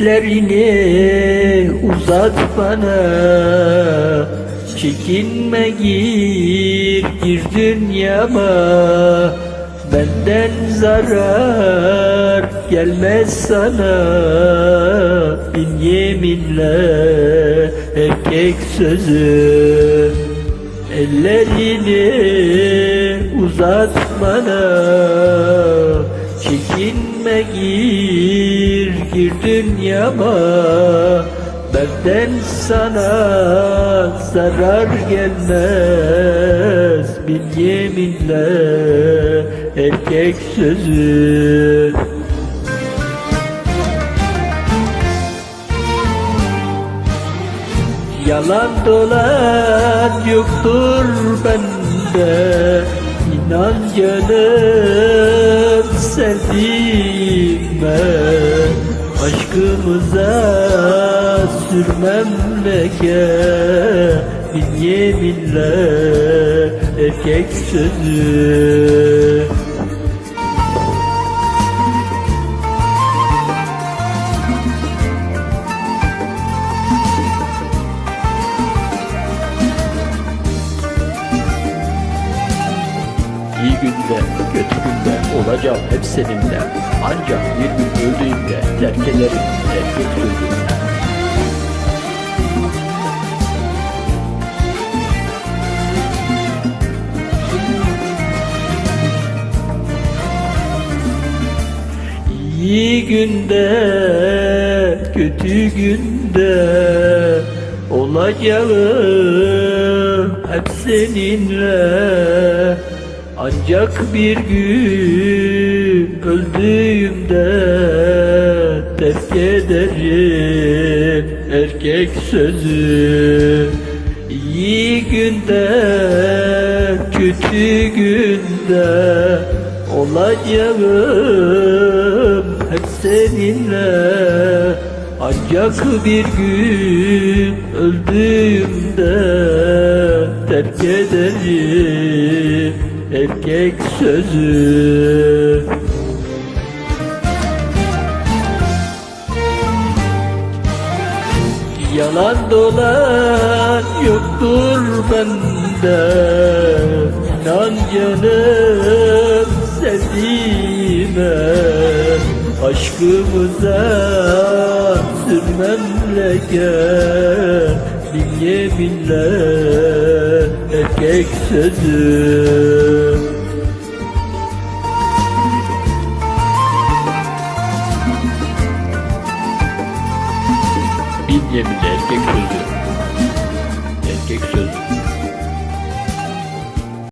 Ellerini uzat bana. Çekinme gir gir dünyama. Benden zarar gelmez sana. Bin yeminle erkek sözü Ellerini uzat bana. Çekinme gir gir dünyama Benden sana zarar gelmez. Bin yeminle erkek sözü. Yalan dolan yoktur bende İnan canım sevdiğime Aşkımıza sürmem leke Bin yeminle erkek sözü İyi günde, kötü günde olacağım hep seninle. Ancak bir gün öldüğümde terk ederim erkek. İyi günde, kötü günde olacağım hep seninle. Ancak bir gün öldüğümde terk ederim erkek sözü. İyi günde, kötü günde olacağım hep seninle Ancak bir gün öldüğümde terk ederim erkek sözü Yalan dolan yoktur bende. İnan canım sevdiğime. Aşkımıza sürmem leke Bin yeminle erkek sözü Yeminle erkek sözü. Erkek sözü